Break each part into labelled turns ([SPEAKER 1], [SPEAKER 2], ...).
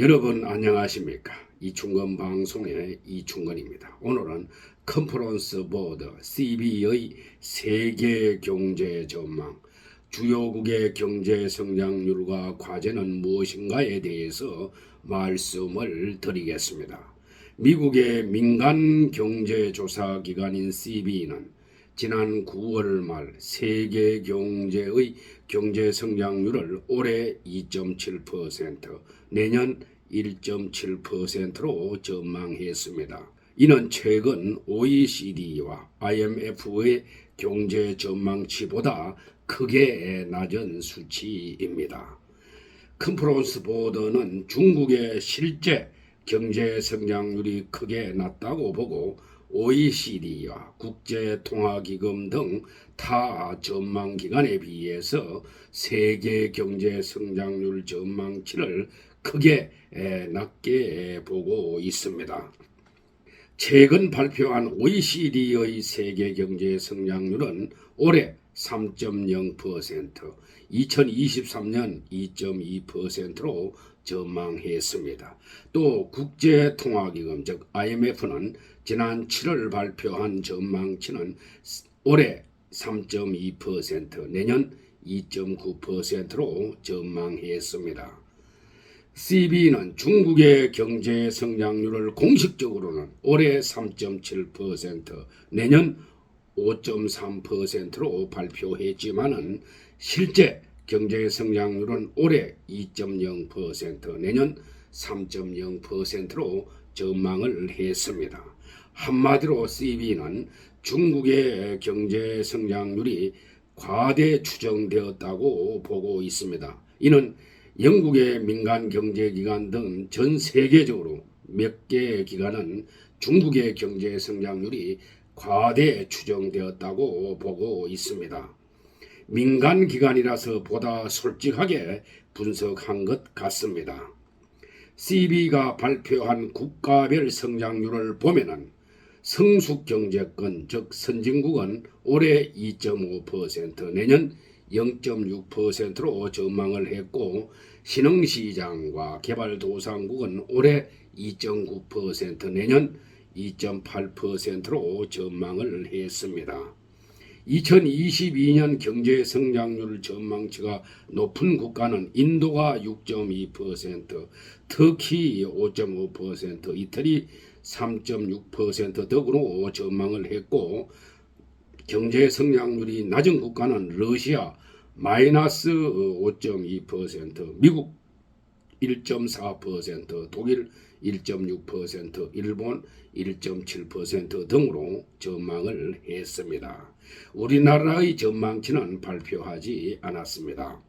[SPEAKER 1] 여러분 안녕하십니까? 이충건 방송의 이충건입니다. 오늘은 컨퍼런스 보드 CB의 세계 경제 전망, 주요국의 경제 성장률과 과제는 무엇인가에 대해서 말씀을 드리겠습니다. 미국의 민간 경제 조사 기관인 CB는 지난 9월 말 세계 경제의 경제 성장률을 올해 2.7%, 내년 1.7%로 전망했습니다. 이는 최근 OECD와 IMF의 경제 전망치보다 크게 낮은 수치입니다. 컨퍼런스 보더는 중국의 실제 경제 성장률이 크게 낮다고 보고 OECD와 국제통화기금 등 타 전망 기관에 비해서 세계 경제 성장률 전망치를 크게 낮게 보고 있습니다. 최근 발표한 OECD의 세계 경제 성장률은 올해 3.0%, 2023년 2.2%로 전망했습니다. 또 국제통화기금 즉 IMF는 지난 7월 발표한 전망치는 올해 3.2%, 내년 2.9%로 전망했습니다. CB는 중국의 경제 성장률을 공식적으로는 올해 3.7%, 내년 5.3%로 발표했지만은 실제 경제 성장률은 올해 2.0%, 내년 3.0%로 전망을 했습니다. 한마디로 CB는 중국의 경제 성장률이 과대 추정되었다고 보고 있습니다. 이는 영국의 민간 경제기관 등 전 세계적으로 몇개 기관은 중국의 경제 성장률이 과대 추정되었다고 보고 있습니다. 민간 기관이라서 보다 솔직하게 분석한 것 같습니다. CB가 발표한 국가별 성장률을 보면은 성숙 경제권 즉 선진국은 올해 2.5% 내년 0.6%로 전망을 했고 신흥시장과 개발도상국은 올해 2.9% 내년 2.8%로 전망을 했습니다. 2022년 경제 성장률 전망치가 높은 국가는 인도가 6.2%, 터키 5.5%, 이태리 3.6% 등으로 전망을 했고 경제 성장률이 낮은 국가는 러시아 마이너스 5.2%, 미국 1.4%, 독일 1.6%, 일본 1.7% 등으로 전망을 했습니다. 우리나라의 전망치는 발표하지 않았습니다.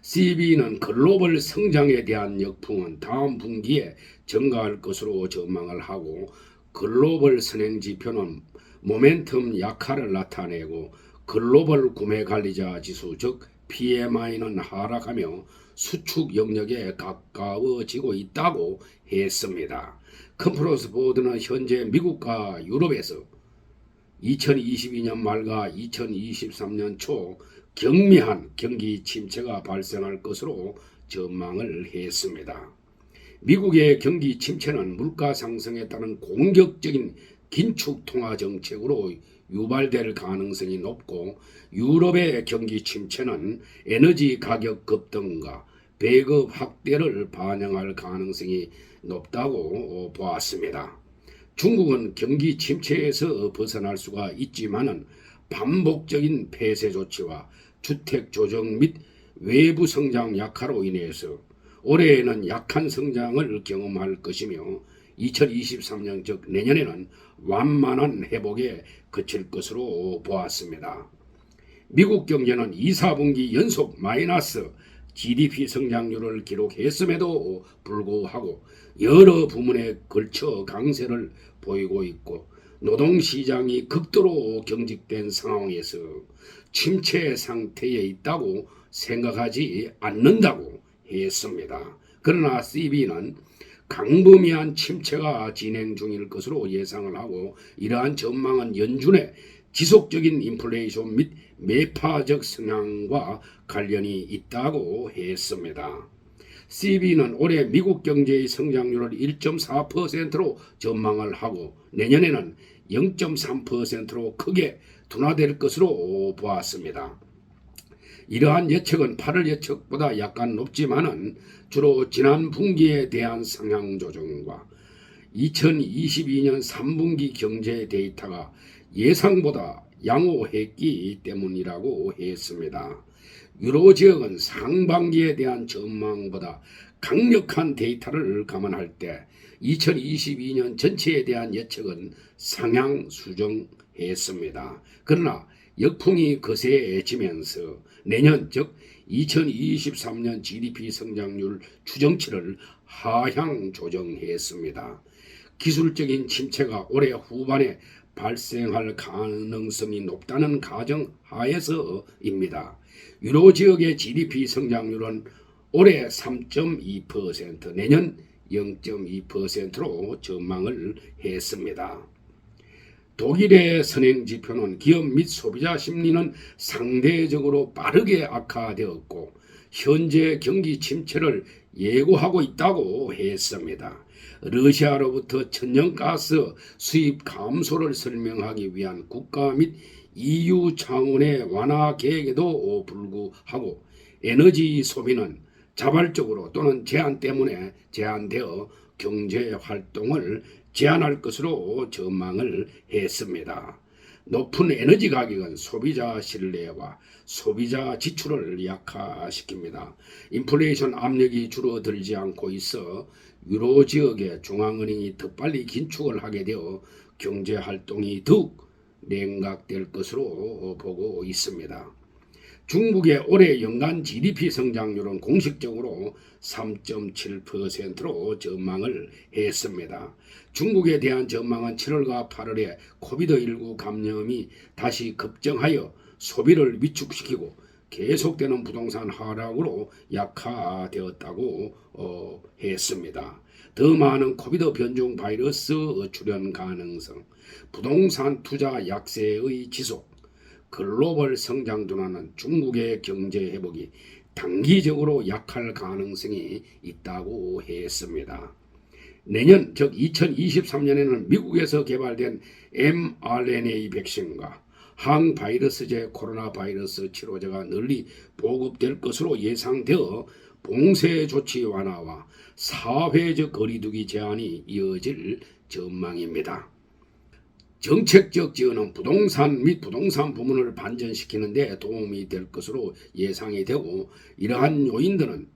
[SPEAKER 1] CB는 글로벌 성장에 대한 역풍은 다음 분기에 증가할 것으로 전망을 하고 글로벌 선행 지표는 모멘텀 약화를 나타내고 글로벌 구매 관리자 지수 즉 PMI는 하락하며 수축 영역에 가까워지고 있다고 했습니다. 컨퍼런스 보드는 현재 미국과 유럽에서 2022년 말과 2023년 초 경미한 경기 침체가 발생할 것으로 전망을 했습니다. 미국의 경기 침체는 물가 상승에 따른 공격적인 긴축 통화 정책으로 유발될 가능성이 높고 유럽의 경기 침체는 에너지 가격 급등과 배급 확대를 반영할 가능성이 높다고 보았습니다. 중국은 경기 침체에서 벗어날 수가 있지만은 반복적인 폐쇄 조치와 주택 조정 및 외부 성장 약화로 인해서 올해에는 약한 성장을 경험할 것이며 2023년 즉 내년에는 완만한 회복에 그칠 것으로 보았습니다. 미국 경제는 2, 4분기 연속 마이너스 GDP 성장률을 기록했음에도 불구하고 여러 부문에 걸쳐 강세를 보이고 있고 노동시장이 극도로 경직된 상황에서 침체 상태에 있다고 생각하지 않는다고 했습니다. 그러나 CB는 강범위한 침체가 진행 중일 것으로 예상을 하고 이러한 전망은 연준의 지속적인 인플레이션 및 매파적 성향과 관련이 있다고 했습니다. CB는 올해 미국 경제의 성장률을 1.4%로 전망을 하고 내년에는 0.3%로 크게 둔화될 것으로 보았습니다. 이러한 예측은 8월 예측보다 약간 높지만은 주로 지난 분기에 대한 상향 조정과 2022년 3분기 경제 데이터가 예상보다 양호했기 때문이라고 했습니다. 유로 지역은 상반기에 대한 전망보다 강력한 데이터를 감안할 때 2022년 전체에 대한 예측은 상향 수정했습니다. 그러나 역풍이 거세지면서 내년 즉 2023년 GDP 성장률 추정치를 하향 조정했습니다. 기술적인 침체가 올해 후반에 발생할 가능성이 높다는 가정 하에서입니다. 유로 지역의 GDP 성장률은 올해 3.2%, 내년 0.2%로 전망을 했습니다. 독일의 선행 지표는 기업 및 소비자 심리는 상대적으로 빠르게 악화되었고 현재 경기 침체를 예고하고 있다고 했습니다. 러시아로부터 천연가스 수입 감소를 설명하기 위한 국가 및 EU 차원의 완화 계획에도 불구하고 에너지 소비는 자발적으로 또는 제한 때문에 제한되어 경제 활동을 제한할 것으로 전망을 했습니다. 높은 에너지 가격은 소비자 신뢰와 소비자 지출을 약화시킵니다. 인플레이션 압력이 줄어들지 않고 있어 유로 지역의 중앙은행이 더 빨리 긴축을 하게 되어 경제 활동이 더욱 냉각될 것으로 보고 있습니다. 중국의 올해 연간 GDP 성장률은 공식적으로 3.7%로 전망을 했습니다. 중국에 대한 전망은 7월과 8월에 코비드19 감염이 다시 급증하여 소비를 위축시키고 계속되는 부동산 하락으로 약화되었다고 어, 했습니다. 더 많은 코비드 변종 바이러스 출현 가능성, 부동산 투자 약세의 지속, 글로벌 성장 둔화는 중국의 경제 회복이 단기적으로 약할 가능성이 있다고 했습니다. 내년 즉 2023년에는 미국에서 개발된 mRNA 백신과 항바이러스제 코로나 바이러스 치료제가 널리 보급될 것으로 예상되어 봉쇄 조치 완화와 사회적 거리두기 제한이 이어질 전망입니다. 정책적 지원은 부동산 및 부동산 부문을 반전시키는 데 도움이 될 것으로 예상이 되고 이러한 요인들은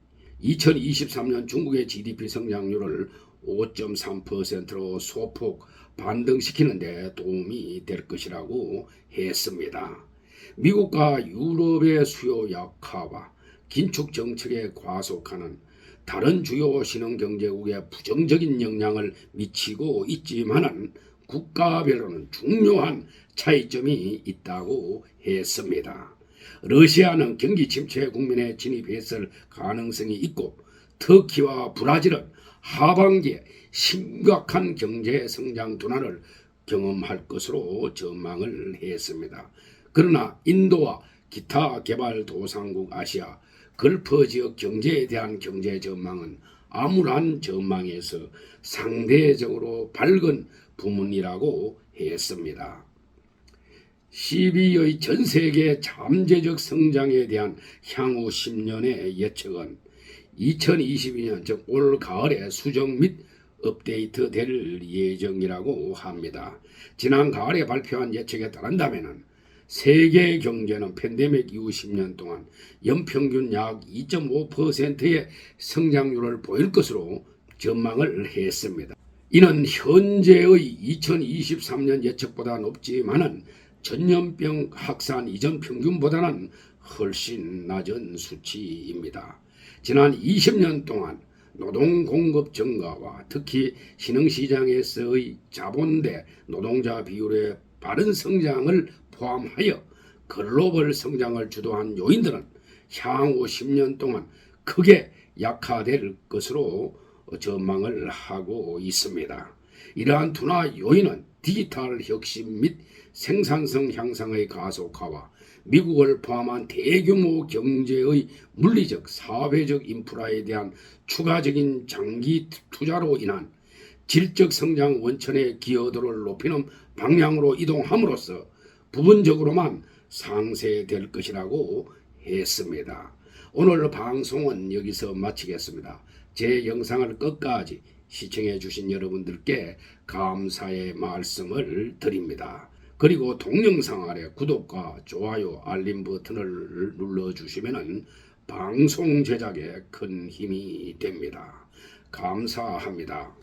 [SPEAKER 1] 2023년 중국의 GDP 성장률을 5.3%로 소폭 반등시키는 데 도움이 될 것이라고 했습니다. 미국과 유럽의 수요 약화와 긴축 정책에 과속하는 다른 주요 신흥 경제국에 부정적인 영향을 미치고 있지만은 국가별로는 중요한 차이점이 있다고 했습니다. 러시아는 경기 침체 국면에 진입했을 가능성이 있고 터키와 브라질은 하반기에 심각한 경제 성장 둔화를 경험할 것으로 전망을 했습니다. 그러나 인도와 기타 개발도상국 아시아 걸프 지역 경제에 대한 경제 전망은 암울한 전망에서 상대적으로 밝은 부문이라고 했습니다. 12의 전 세계 잠재적 성장에 대한 향후 10년의 예측은 2022년 즉 올 가을에 수정 및 업데이트 될 예정이라고 합니다. 지난 가을에 발표한 예측에 따른다면 세계 경제는 팬데믹 이후 10년 동안 연평균 약 2.5%의 성장률을 보일 것으로 전망을 했습니다. 이는 현재의 2023년 예측보다 높지만은 전염병 확산 이전 평균보다는 훨씬 낮은 수치입니다. 지난 20년 동안 노동 공급 증가와 특히 신흥시장에서의 자본 대 노동자 비율의 빠른 성장을 포함하여 글로벌 성장을 주도한 요인들은 향후 10년 동안 크게 약화될 것으로 전망을 하고 있습니다. 이러한 둔화 요인은 디지털 혁신 및 생산성 향상의 가속화와 미국을 포함한 대규모 경제의 물리적, 사회적 인프라에 대한 추가적인 장기 투자로 인한 질적 성장 원천의 기여도를 높이는 방향으로 이동함으로써 부분적으로만 상쇄될 것이라고 했습니다. 오늘 방송은 여기서 마치겠습니다. 제 영상을 끝까지 시청해 주신 여러분들께 감사의 말씀을 드립니다. 그리고 동영상 아래 구독과 좋아요, 알림 버튼을 눌러 주시면 방송 제작에 큰 힘이 됩니다. 감사합니다.